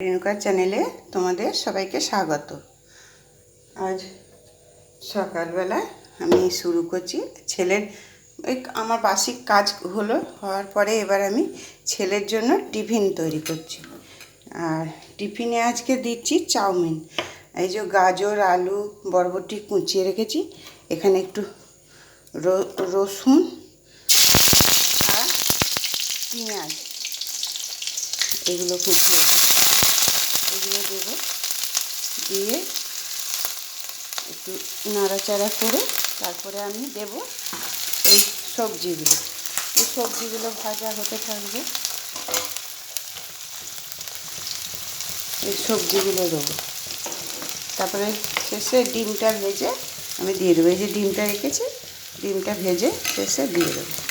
রেণুকার চ্যানেলে তোমাদের সবাইকে স্বাগত। আজ সকালবেলা আমি শুরু করছি ছেলের, ওই আমার বার্ষিক কাজ হলো, হওয়ার পরে এবার আমি ছেলের জন্য টিফিন তৈরি করছি। আর টিফিনে আজকে দিচ্ছি চাউমিন। এই যে গাজর, আলু, বরবটি কুচিয়ে রেখেছি। এখানে একটু রসুন আর পেঁয়াজ। এগুলো কুচিয়ে রেখেছি এগুলো দেবো। দিয়ে একটু নাড়াচাড়া করে তারপরে আমি দেব এই সবজিগুলো। এই সবজিগুলো ভাজা হতে থাকবে। এই সবজিগুলো দেবো। তারপরে শেষে ডিমটা ভেজে আমি দিয়ে দেবো। এই যে ডিমটা রেখেছি, ডিমটা ভেজে শেষে দিয়ে দেবো।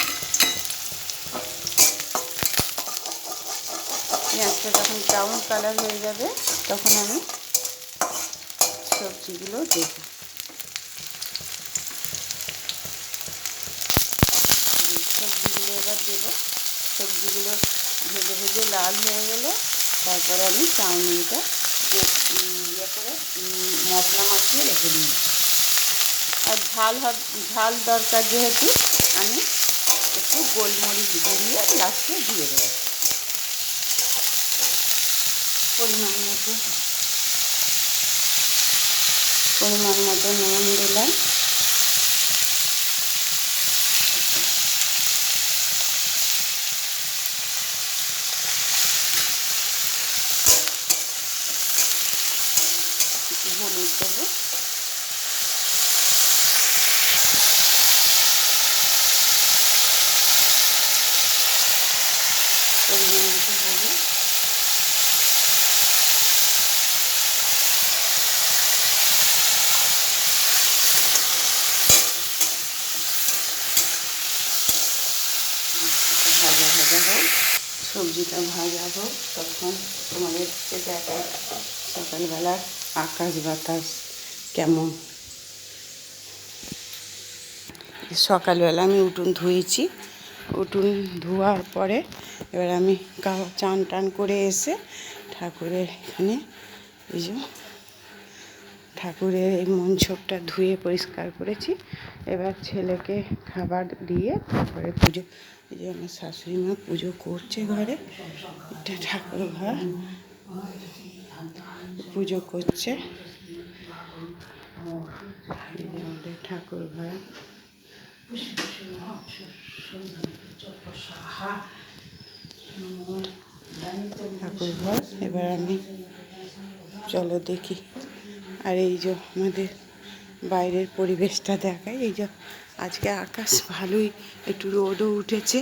পেঁয়াজটা যখন ব্রাউন কালার হয়ে যাবে, তখন আমি সবজিগুলো দেব। সবজিগুলো এবার দেব। সবজিগুলো ভেজে ভেজে লাল হয়ে গেলে তারপরে আমি চাউমিনটা ইয়ে করে মশলা মাখিয়ে রেখে দিই আর ঝাল ঝাল দরকার যেহেতু, আমি একটু গোলমরিচ গুঁড়িয়ে লাস্টে দিয়ে দেবো। পরিমাণ মতো পরিমাণ মতো নুন দিলাম একটু হলুদ দেবো পরিমাণ মতো হলুদ ভাজা ভাজা হোক সবজিটা ভাজা হোক তখন তোমাদেরকে দেখায় সকালবেলার আকাশ বাতাস কেমন? সকালবেলা আমি উঠুন ধুয়েছি। উঠুন ধোয়ার পরে এবার আমি চান টান করে এসে ঠাকুরের এখানে এই যে ঠাকুরের এই মঞ্চপটা ধুয়ে পরিষ্কার করেছি। এবার ছেলেকে খাবার দিয়ে তারপরে পুজো এই যে আমার শাশুড়ি মা পুজো করছে ঘরে, এটা ঠাকুর ঘর। পুজো করছে। ঠাকুর ঘর। ঠাকুর ঘর। এবার আমি চলো দেখি। আর এই যে আমাদের বাইরের পরিবেশটা দেখায় এই যে আজকে আকাশ ভালোই একটু রোদও উঠেছে।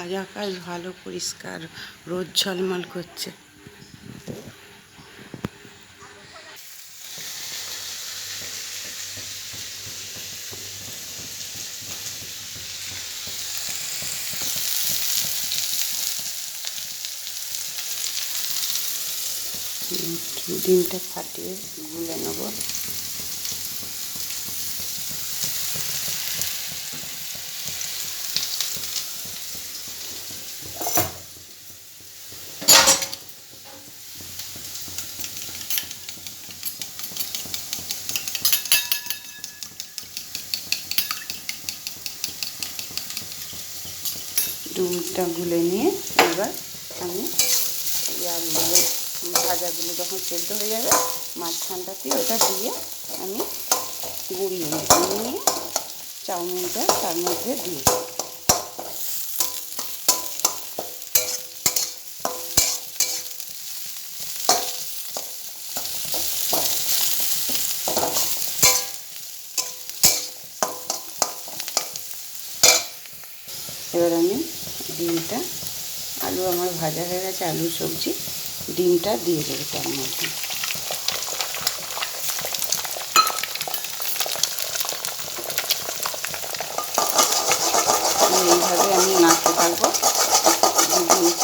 আজ আকাশ ভালো পরিষ্কার, রোদ ঝলমল করছে। ডিমটা ফাটিয়ে গুলে নেব। ডিমটা গুলে নিয়ে এবার আমি আলুগুলো ভাজাগুলো যখন সেদ্ধ হয়ে যাবে মাঝখানটাতে ওটা দিয়ে আমি গুঁড়িয়ে নিয়ে চাউমিনটা তার মধ্যে দিই এবার আমি ডিমটা, আলু আমার ভাজা হয়ে গেছে, আলু সবজি ডিমটা দিয়ে দেবো তার মধ্যে। এইভাবে আমি নাড়তে থাকব দু মিনিট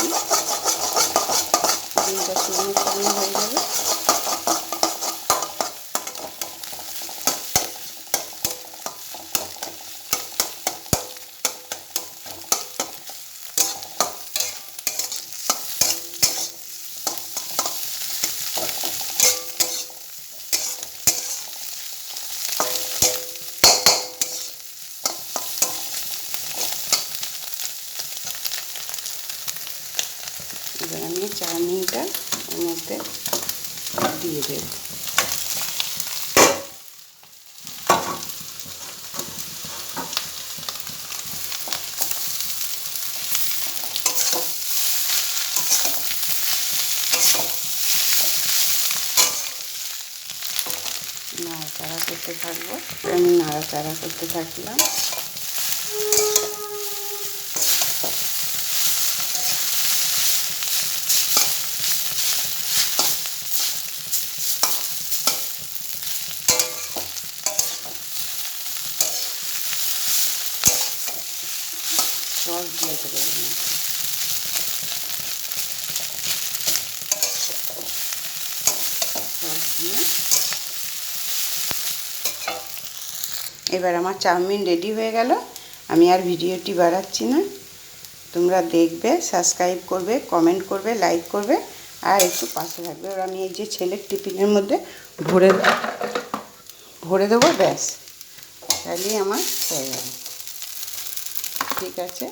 ডিমটা শুকনো শুকনো হয়ে যাবে আমি চাউমিনটা এর মধ্যে দিয়ে দেব। নাড়াচাড়া করতে থাকব। আমি নাড়াচাড়া করতে থাকলাম। এবার আমার চাউমিন রেডি হয়ে গেল। আমি আর ভিডিওটি বাড়াচ্ছি না। তোমরা দেখবে, সাবস্ক্রাইব করবে, কমেন্ট করবে, লাইক করবে, আর একটু পাশে থাকবে। এবার আমি এই যে ছেলের টিফিনের মধ্যে ভরে ভরে দেবো, ব্যাস। তাহলেই আমার হয়ে গেল। ঠিক আছে?